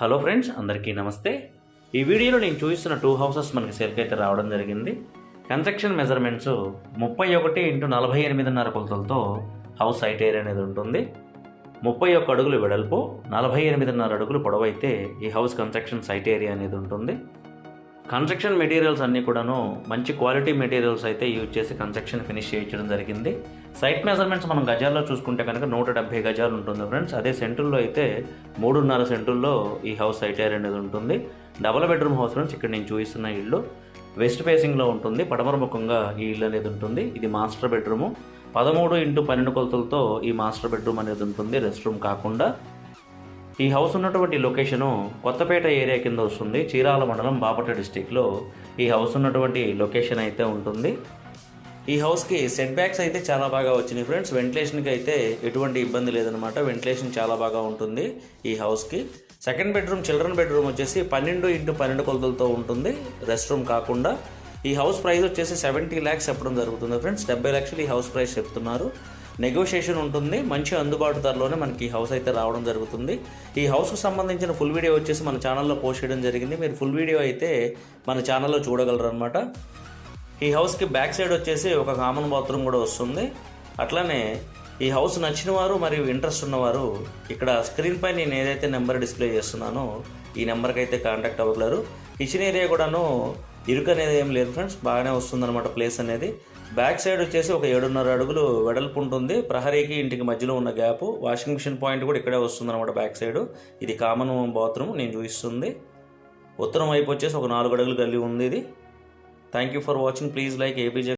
Hello friends అందరికీ నమస్తే. ఈ వీడియోలో నేను చూపిస్తున్న టూ హౌసెస్ మనకి సేల్కి అయితే రావడం జరిగింది. కన్స్ట్రక్షన్ మెజర్మెంట్స్ ముప్పై ఒకటి ఇంటూ నలభై ఎనిమిదిన్నర కొలతలతో హౌస్ సైట్ ఏరియా అనేది ఉంటుంది. ముప్పై ఒక్క అడుగులు వెడల్పు నలభై ఎనిమిదిన్నర అడుగులు పొడవైతే ఈ హౌస్ కన్స్ట్రక్షన్ సైట్ ఏరియా అనేది ఉంటుంది. కన్స్ట్రక్షన్ మెటీరియల్స్ అన్నీ కూడాను మంచి క్వాలిటీ మెటీరియల్స్ అయితే యూజ్ చేసి కన్స్ట్రక్షన్ ఫినిష్ చేయించడం జరిగింది. సైట్ మెజర్మెంట్స్ మనం గజాల్లో చూసుకుంటే కనుక నూట డెబ్బై గజాలు ఉంటుంది ఫ్రెండ్స్ అదే సెంటుల్లో అయితే మూడున్నర సెంటుల్లో ఈ హౌస్ సైట్ ఏరియా అనేది ఉంటుంది. డబుల్ బెడ్రూమ్ హౌస్ ఫ్రెండ్స్ ఇక్కడ నేను చూపిస్తున్న ఇల్లు. వెస్ట్ ఫేసింగ్లో ఉంటుంది. పడమర ముఖంగా ఈ ఇల్లు అనేది ఉంటుంది. ఇది మాస్టర్ బెడ్రూము పదమూడు ఇంటూ పన్నెండు కొలతలతో ఈ మాస్టర్ బెడ్రూమ్ అనేది ఉంటుంది. రెస్ట్ రూమ్ కాకుండా ఈ హౌస్ ఉన్నటువంటి లొకేషను కొత్తపేట ఏరియా కింద వస్తుంది. చీరాల మండలం బాపట్ల డిస్టిక్లో ఈ హౌస్ ఉన్నటువంటి లొకేషన్ అయితే ఉంటుంది. ఈ హౌస్కి సెట్ బ్యాక్స్ అయితే చాలా బాగా వచ్చినాయి ఫ్రెండ్స్. వెంటిలేషన్కి అయితే ఎటువంటి ఇబ్బంది లేదనమాట వెంటిలేషన్ చాలా బాగా ఉంటుంది ఈ హౌస్కి. సెకండ్ బెడ్రూమ్ చిల్డ్రన్ బెడ్రూమ్ వచ్చేసి పన్నెండు ఇంటూ పన్నెండు కొలతలతో ఉంటుంది. రెస్ట్ రూమ్ కాకుండా ఈ హౌస్ ప్రైస్ వచ్చేసి సెవెంటీ ల్యాక్స్ చెప్పడం జరుగుతుంది ఫ్రెండ్స్. డెబ్బై లక్షలు ఈ హౌస్ ప్రైస్ చెప్తున్నారు. నెగోషియేషన్ ఉంటుంది మంచి అందుబాటు ధరలోనే మనకి ఈ హౌస్ అయితే రావడం జరుగుతుంది. ఈ హౌస్కు సంబంధించిన ఫుల్ వీడియో వచ్చేసి మన ఛానల్లో పోస్ట్ చేయడం జరిగింది. మీరు ఫుల్ వీడియో అయితే మన ఛానల్లో చూడగలరు అనమాట ఈ హౌస్కి బ్యాక్ సైడ్ వచ్చేసి ఒక కామన్ బాత్రూమ్ కూడా వస్తుంది. అట్లానే ఈ హౌస్ నచ్చిన వారు మరియు ఇంట్రెస్ట్ ఉన్నవారు ఇక్కడ స్క్రీన్ పై నేను ఏదైతే నెంబర్ డిస్ప్లే చేస్తున్నానో ఈ నెంబర్కి అయితే కాంటాక్ట్ అవ్వగలరు. కిచెన్ ఏరియా కూడాను ఇరుకు అనేది ఏం లేదు ఫ్రెండ్స్ బాగానే వస్తుందన్నమాట ప్లేస్ అనేది. బ్యాక్ సైడ్ వచ్చేసి ఒక ఏడున్నర అడుగులు వెడల్పు ఉంటుంది. ప్రహరీకి ఇంటికి మధ్యలో ఉన్న గ్యాప్ వాషింగ్ మిషన్ పాయింట్ కూడా ఇక్కడే వస్తుందన్నమాట బ్యాక్ సైడ్. ఇది కామన్ బాత్రూమ్ నేను చూపిస్తుంది. ఉత్తరం వైపు వచ్చేసి ఒక నాలుగు అడుగులు గల్లి ఉంది ఇది. Thank you for watching please like APJ